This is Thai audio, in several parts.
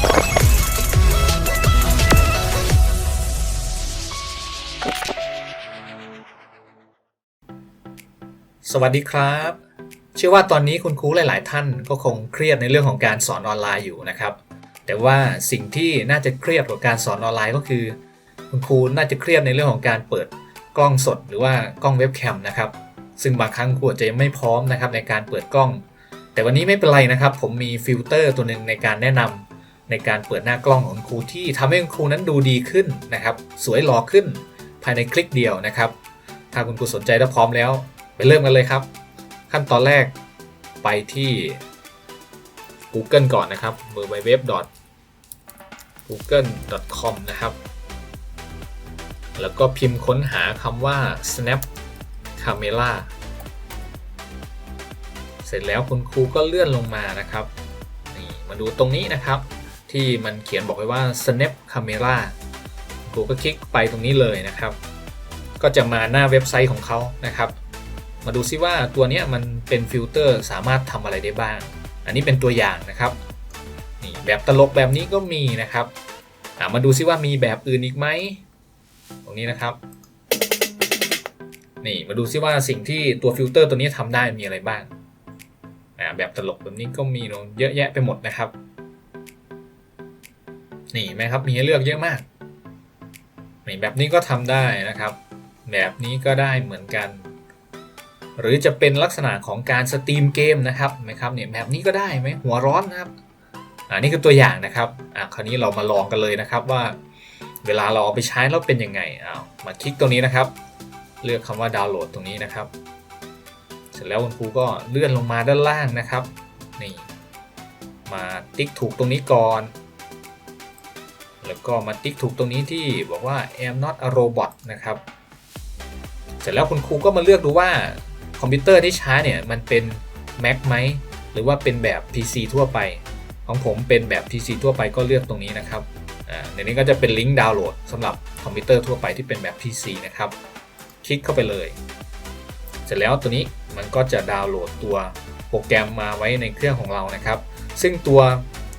สวัสดีครับ เชื่อว่าตอนนี้คุณครูหลาย ๆ ท่านก็คงเครียดในเรื่องของการสอนออนไลน์อยู่นะครับ แต่ว่าสิ่งที่น่าจะเครียดกว่าการสอนออนไลน์ก็คือ คุณครูน่าจะเครียดในเรื่องของการเปิดกล้องสดหรือว่ากล้องเว็บแคมนะครับ ซึ่งบางครั้งครูอาจจะยังไม่พร้อมนะครับในการเปิดกล้อง แต่วันนี้ไม่เป็นไรนะครับ ผมมีฟิลเตอร์ตัวหนึ่งในการแนะนำ ในการเปิดหน้ากล้องของครูที่ทำให้คุณครูนั้นดูดีขึ้นนะครับ สวยหล่อขึ้นภายในคลิกเดียวนะครับ ถ้าคุณครูสนใจและพร้อมแล้ว ไปเริ่มกันเลยครับ ขั้นตอนแรกไปที่ Google ก่อนนะครับ www google.com นะครับ แล้วก็พิมพ์ค้นหาคำว่า snap camera เสร็จแล้วคุณครูก็เลื่อนลงมานะครับ นี่มาดูตรงนี้นะครับ ที่มันเขียนบอกไว้ว่า snap camera ครูก็คลิกไปตรงนี้เลยนะครับ ก็จะมาหน้าเว็บไซต์ของเขานะครับ มาดูซิว่าตัวนี้มันเป็นฟิลเตอร์สามารถทำอะไรได้บ้าง อันนี้เป็นตัวอย่างนะครับนี่แบบตลกแบบนี้ก็มีนะครับามาดูซิว่ามีแบบอื่นอีกไหมตรงนี้นะครับนี่มาดูซิว่าสิ่งที่ตัวฟิลเตอร์ตัวนี้ทำได้มีอะไรบ้างแบบตลกแบบนี้ก็มีเยอะแยะไปหมดนะครับ นี่ไหมครับมีให้เลือกเยอะมากนี่แบบนี้ก็ทำได้นะครับ แบบนี้ก็ได้เหมือนกัน หรือจะเป็นลักษณะของการสตรีมเกมนะครับไหมครับเนี่ยแบบนี้ก็ได้ไหมหัวร้อนนะครับอ่านี่คือตัวอย่างนะครับอ่าคราวนี้เรามาลองกันเลยนะครับว่า เวลาเราเอาไปใช้แล้วเป็นยังไงอ้าวมาคลิกตรงนี้นะครับ เลือกคำว่าดาวน์โหลดตรงนี้นะครับ เสร็จแล้วคุณครูก็เลื่อนลงมาด้านล่างนะครับนี่มาติ๊กถูกตรงนี้ก่อน แล้วก็มาติ๊กถูกตรงนี้ที่บอกว่า am not a robot นะครับ เสร็จแล้วคุณครูก็มาเลือกดูว่าคอมพิวเตอร์ที่ใช้เนี่ยมันเป็น Mac ไหม หรือว่าเป็นแบบ PC ทั่วไป ของผมเป็นแบบ PC ทั่วไปก็เลือกตรงนี้นะครับอ่าในนี้ก็จะเป็นลิงก์ดาวน์โหลดสำหรับคอมพิวเตอร์ทั่วไปที่เป็นแบบ PC นะครับ คลิกเข้าไปเลย เสร็จแล้วตัวนี้มันก็จะดาวน์โหลดตัวโปรแกรมมาไว้ในเครื่องของเรานะครับ ซึ่งตัว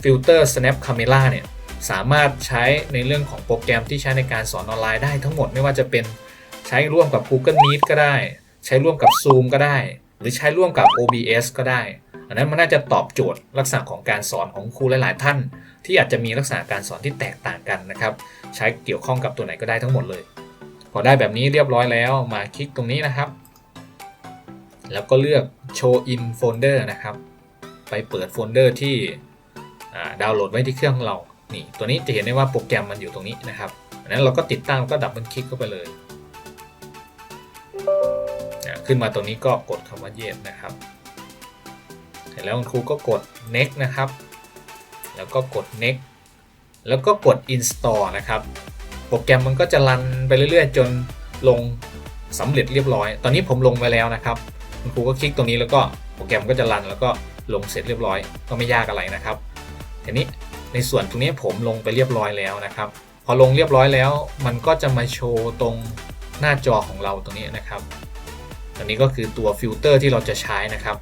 ฟิลเตอร์ Snap Camera เนี่ย สามารถใช้ในเรื่องของโปรแกรมที่ใช้ในการสอนออนไลน์ได้ทั้งหมดไม่ว่าจะเป็นใช้ร่วมกับ Google Meet ก็ได้ ใช้ร่วมกับ Zoom ก็ได้ หรือใช้ร่วมกับ OBS ก็ได้ อันนั้นมันน่าจะตอบโจทย์ลักษณะของการสอนของครูหลาย ๆ ท่าน ที่อาจจะมีลักษณะการสอนที่แตกต่างกันนะครับ ใช้เกี่ยวข้องกับตัวไหนก็ได้ทั้งหมดเลย พอได้แบบนี้เรียบร้อยแล้วมาคลิกตรงนี้นะครับ แล้วก็เลือก show in folder นะครับ ไปเปิดโฟลเดอร์ที่ดาวน์โหลดไว้ที่เครื่องของเรา นี่ตัวนี้จะเห็นได้ว่าโปรแกรมมันอยู่ตรงนี้นะครับอันนั้นเราก็ติดตั้งก็ดับเบิลคลิกเข้าไปเลยขึ้นมาตรงนี้ก็กดคำว่า yes นะครับเสร็จแล้วคุณครูก็กด next นะครับ แล้วก็กด next แล้วก็กด install นะครับ โปรแกรมมันก็จะรันไปเรื่อยๆ จนลงสำเร็จเรียบร้อย ตอนนี้ผมลงไปแล้วนะครับ คุณครูก็คลิกตรงนี้แล้วก็โปรแกรมก็จะรันแล้วก็ลงเสร็จเรียบร้อย ก็ไม่ยากอะไรนะครับทีนี้ ในส่วนตรงนี้ผมลงไปเรียบร้อยแล้วนะครับ พอลงเรียบร้อยแล้ว มันก็จะมาโชว์ตรงหน้าจอของเราตรงนี้นะครับตัวนี้ก็คือตัวฟิลเตอร์ที่เราจะใช้นะครับ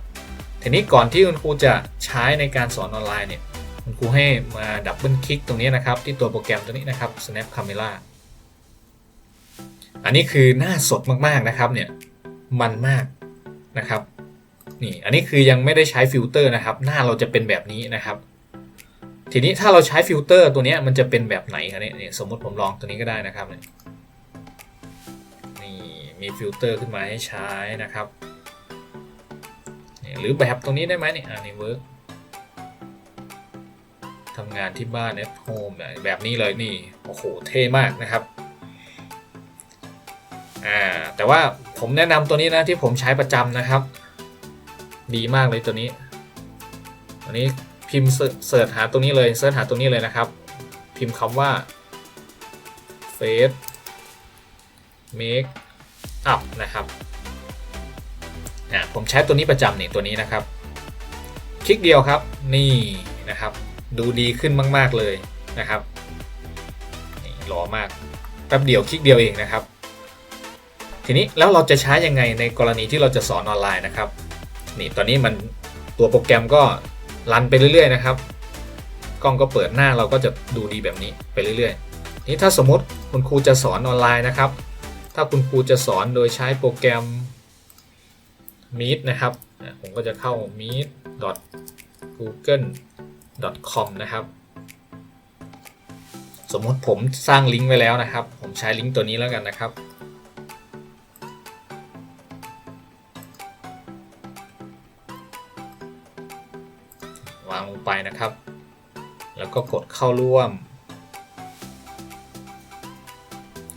ทีนี้ก่อนที่คุณครูจะใช้ในการสอนออนไลน์เนี่ยคุณครูให้มาดับเบิลคลิกตรงนี้นะครับ ที่ตัวโปรแกรมตัวนี้นะครับ snap camera อันนี้คือหน้าสดมากๆนะครับเนี่ยมันมากนะครับนี่อันนี้คือยังไม่ได้ใช้ฟิลเตอร์นะครับ หน้าเราจะเป็นแบบนี้นะครับ ทีนี้ถ้าเราใช้ฟิลเตอร์ตัวนี้มันจะเป็นแบบไหนครับเนี่ยสมมติผมลองตัวนี้ก็ได้นะครับนี่มีฟิลเตอร์ขึ้นมาให้ใช้นะครับนี่หรือแบบตรงนี้ได้ไหมนี่อันนี้เวิร์กทำงานที่บ้าน at home เนี่ยแบบนี้เลยนี่โอ้โหเท่มากนะครับอ่าแต่ว่าผมแนะนำตัวนี้นะที่ผมใช้ประจำนะครับ ดีมากเลยตัวนี้ตัวนี้ พิมพ์เสิร์ชหาตรงนี้เลยเสิร์ชหาตรงนี้เลยนะครับ พิมพ์คำว่า face make up นะครับผมใช้ตัวนี้ประจำนี่ตัวนี้นะครับ คลิกเดียวครับนี่นะครับ ดูดีขึ้นมาก ๆเลยนะครับนี่หล่อมากแป๊บเดียวคลิกเดียวเองนะครับ ทีนี้แล้วเราจะใช้ยังไงในกรณีที่เราจะสอนออนไลน์นะครับนี่ตอนนี้มันตัวโปรแกรมก็ รันไปเรื่อยๆนะครับ กล้องก็เปิดหน้าเราก็จะดูดีแบบนี้ไปเรื่อยๆนี่ถ้าสมมติคุณครูจะสอนออนไลน์นะครับ ถ้าคุณครูจะสอนโดยใช้โปรแกรม Meet นะครับ ผมก็จะเข้า meet google com นะครับ สมมติผมสร้างลิงก์ไว้แล้วนะครับ ผมใช้ลิงก์ตัวนี้แล้วกันนะครับ ไปนะครับ แล้วก็กดเข้าร่วม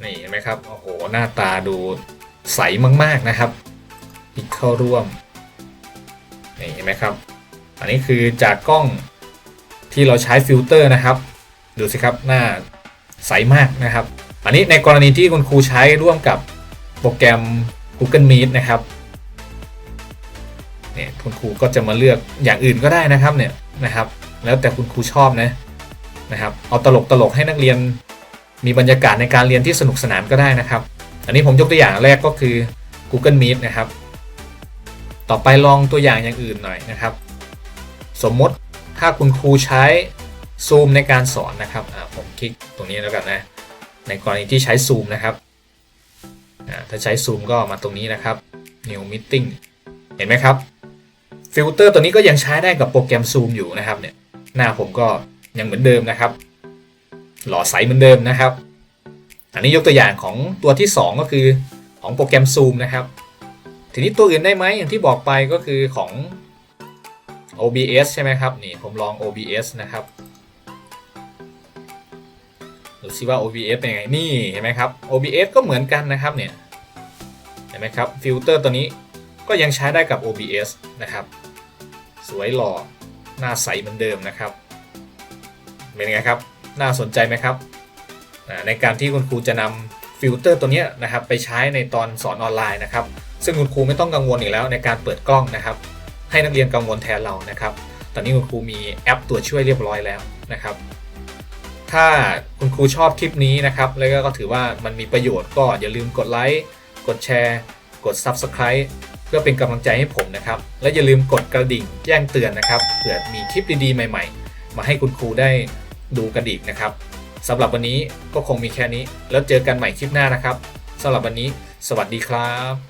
นี่เห็นไหมครับ โอ้โห หน้าตาดูใสมาก ๆนะครับคลิกเข้าร่วม นี่เห็นไหมครับ อันนี้คือจากกล้องที่เราใช้ฟิลเตอร์นะครับ ดูสิครับหน้าใสมากนะครับ อันนี้ในกรณีที่คุณครูใช้ร่วมกับโปรแกรม Google Meet นะครับเนี่ยคุณครูก็จะมาเลือกอย่างอื่นก็ได้นะครับเนี่ย นะครับ แล้วแต่คุณครูชอบนะนะครับเอาตลกตลกให้นักเรียน มีบรรยากาศในการเรียนที่สนุกสนานก็ได้นะครับ อันนี้ผมยกตัวอย่างแรกก็คือ Google Meet นะครับ ต่อไปลองตัวอย่างอย่างอื่นหน่อยนะครับ สมมติถ้าคุณครูใช้ซูมในการสอนนะครับผมคลิกตรงนี้แล้วกันนะ ในกรณีที่ใช้ซูมนะครับถ้าใช้ซูมก็มาตรงนี้นะครับ New Meeting เห็นไหมครับ ฟิลเตอร์ตัวนี้ก็ยังใช้ได้กับโปรแกรมซูมอยู่นะครับเนี่ยหน้าผมก็ยังเหมือนเดิมนะครับ หล่อใสเหมือนเดิมนะครับ อันนี้ยกตัวอย่างของตัวที่ 2 ก็คือของโปรแกรมซูมนะครับ ทีนี้ตัวอื่นได้ไหมอย่างที่บอกไปก็คือของ OBS ใช่ไหมครับนี่ผมลอง OBS นะครับดูซิว่า OBS เป็นยังไงนี่เห็นไหมครับ OBS ก็เหมือนกันนะครับเนี่ยเห็นไหมครับฟิลเตอร์ตัวนี้ก็ยังใช้ได้กับ OBS นะครับ สวยหล่อหน้าใสเหมือนเดิมนะครับเป็นไงครับน่าสนใจไหมครับ ในการที่คุณครูจะนำฟิลเตอร์ตัวนี้นะครับไปใช้ในตอนสอนออนไลน์นะครับ ซึ่งคุณครูไม่ต้องกังวลอีกแล้วในการเปิดกล้องนะครับ ให้นักเรียนกังวลแทนเรานะครับตอนนี้คุณครูมีแอปตัวช่วยเรียบร้อยแล้วนะครับ ถ้าคุณครูชอบคลิปนี้นะครับ แล้วก็ถือว่ามันมีประโยชน์ก็อย่าลืมกดไลค์กดแชร์ กด Subscribe เพื่อเป็นกำลังใจให้ผมนะครับ และอย่าลืมกดกระดิ่งแจ้งเตือนนะครับเผื่อมีคลิปดีๆ ใหม่ ๆ มาให้คุณครูได้ดูกันอีกนะครับสำหรับวันนี้ก็คงมีแค่นี้ แล้วเจอกันใหม่คลิปหน้านะครับสำหรับวันนี้ สวัสดีครับ